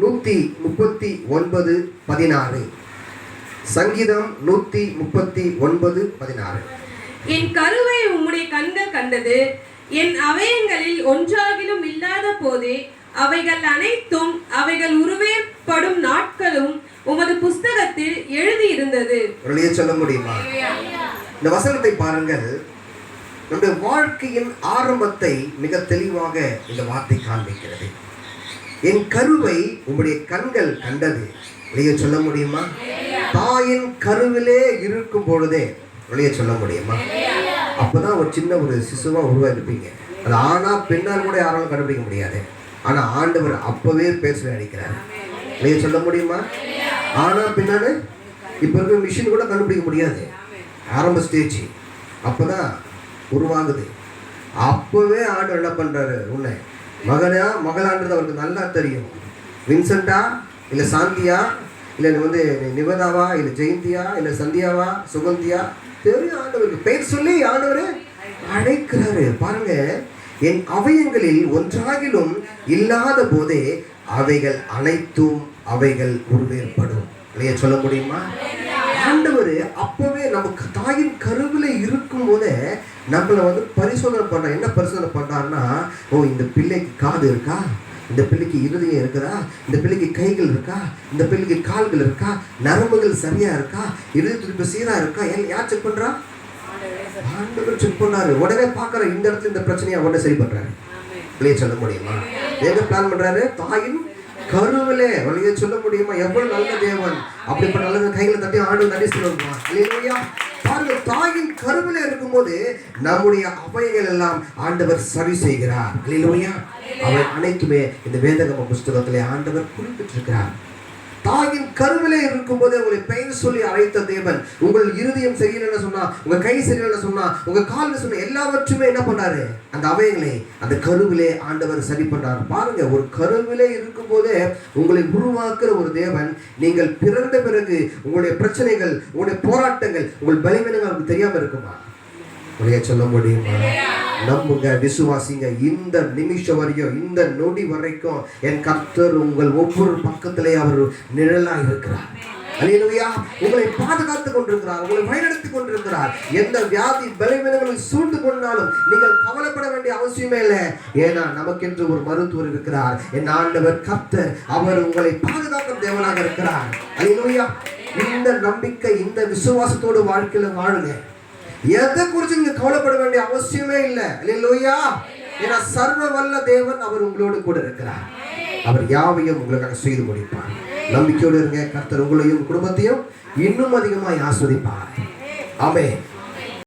நூற்றி முப்பத்தி ஒன்பது பதினாறு. சங்கீதம் நூற்றி முப்பத்தி ஒன்பது பதினாறு. என் கருவை உம்முடைய கண்கள் கண்டது என் அவயங்களில் ஒன்றாகிலும் இல்லாத போதே அவைகள் அனைத்தும் அவைகள் உருவேற்படும் நாட்களும் உமது புஸ்தகத்தில் எழுதியிருந்தது. வெளியே சொல்ல முடியுமா? இந்த வசனத்தை பாருங்கள். நம்முடைய வாழ்க்கையின் ஆரம்பத்தை மிக தெளிவாக இந்த வார்த்தை காண்பிக்கிறது. என் கருவை உங்களுடைய கண்கள் கண்டது. வெளியே சொல்ல முடியுமா? தாயின் கருவிலே இருக்கும் பொழுதே வெளியே சொல்ல முடியுமா? அப்போதான் ஒரு சின்ன ஒரு சிசுவா உருவாகிருப்பீங்க அது ஆனா பெண்ணால் கூட யாராலும் கண்டுபிடிக்க முடியாது. ஆனா ஆண்டவர் அப்பவே பேச அடிக்கிறார். வெளியே சொல்ல முடியுமா? ஆனா பின்னாடி இப்ப இருக்கிற மிஷின் கூட கண்டுபிடிக்க முடியாது. ஆரம்ப ஸ்டேஜ் அப்பதான் உருவாகுது. அப்பவே ஆண்டு என்ன பண்றாரு? உன்னை மகனா மகளான்றது அவருக்கு நல்லா தெரியும். வின்சென்டா இல்லை சாந்தியா இல்லை வந்து நிவதாவா இல்லை ஜெயந்தியா இல்லை சந்தியாவா சுகந்தியா தெரியும் ஆண்டவருக்கு. பெயர் சொல்லி ஆண்டவர் அழைக்கிறாரு. பாருங்க என் அவயங்களில் ஒன்றாகிலும் இல்லாத போதே அவைகள் அனைத்தும் அவைகள் உருவேற்படும். இல்லையா சொல்ல முடியுமா? ஆண்டவர் அப்பவே நமக்கு தாயின் கருவில் இருக்கும் போதே நம்மளை வந்து பரிசோதனை பண்ண என்ன பரிசோதனை பண்ணாருன்னா ஓ இந்த பிள்ளைக்கு காது இருக்கா? இந்த பிள்ளைக்கு இருதயம் இருக்குதா? இந்த பிள்ளைக்கு கைகள் இருக்கா? இந்த பிள்ளைக்கு கால்கள் இருக்கா? நரம்புகள் சரியா இருக்கா? இருதய துடிப்பு சீரா இருக்கா? ஏன் யார் செக் பண்றா? ஆண்டவர் செக் பண்ணாரு. உடனே பார்க்கற இந்த இடத்துல இந்த பிரச்சனையை உடனே சரி பண்றாரு. வெளியே சொல்ல முடியுமா? எங்க பிளான் பண்றாரு? தாயின் கருவிலே. வெளியே சொல்ல முடியுமா? எவ்வளவு நல்ல தேவன். அப்படிப்பட்ட நல்ல கைகளை தட்டி ஆண்டு நன்றி சொல்லுமா பாருங்க கருவிலே இருக்கும்போது நம்முடைய அவைகள் எல்லாம் ஆண்டவர் சரி செய்கிறார். இல்லையா அவை அனைத்துமே இந்த வேதகம புஸ்தகத்திலே ஆண்டவர் குறிப்பிட்டிருக்கிறார். தாயின் கருவிலே இருக்கும்போதே உங்களை பெயர் சொல்லி அழைத்த தேவன். உங்கள் இருதயம் சரியில்லைன்னு சொன்னா உங்க கை சரியில்லைன்னு சொன்னா உங்க கால் சொன்ன எல்லாவற்றுமே என்ன பண்ணாரு? அந்த அவயங்களை அந்த கருவிலே ஆண்டவர் சரி பண்ணாரு. பாருங்க ஒரு கருவிலே இருக்கும்போதே உங்களை உருவாக்குற ஒரு தேவன். நீங்கள் பிறந்த பிறகு உங்களுடைய பிரச்சனைகள் உங்களுடைய போராட்டங்கள் உங்கள் பலவீனங்கள் அவருக்கு தெரியாம இருக்குமா? உடைய சொல்ல முடியுமா? நம்புங்க விசுவாசிங்க. இந்த நிமிஷம் வரையும் இந்த நொடி வரைக்கும் என் கர்த்தர் உங்கள் ஒவ்வொரு பக்கத்திலே அவர் நிழலாக இருக்கிறார். அலையலுவையா உங்களை பாதுகாத்துக் கொண்டிருக்கிறார் உங்களை வழிநடத்திக் கொண்டிருக்கிறார். எந்த வியாதி பலவீனங்களை சூழ்ந்து கொண்டாலும் நீங்கள் கவலைப்பட வேண்டிய அவசியமே இல்லை. ஏன்னா நமக்கென்று ஒரு மருத்துவர் இருக்கிறார். என் ஆண்டவர் கர்த்தர் அவர் உங்களை பாதுகாக்கும் தேவனாக இருக்கிறார். அலையலுவையா இந்த நம்பிக்கை இந்த விசுவாசத்தோடு வாழ்க்கையில வாழுங்க. எதை குறித்து நீங்க கவலைப்பட வேண்டிய அவசியமே இல்லை. இல்லையா ஏன்னா சர்வ வல்ல தேவன் அவர் உங்களோடு கூட இருக்கிறார். அவர் யாவையும் உங்களுக்காக செய்து முடிப்பார். நம்பிக்கையோடு இருங்க. கர்த்தர் உங்களையும் குடும்பத்தையும் இன்னும் அதிகமாய் ஆஸ்வதிப்பார். ஆமே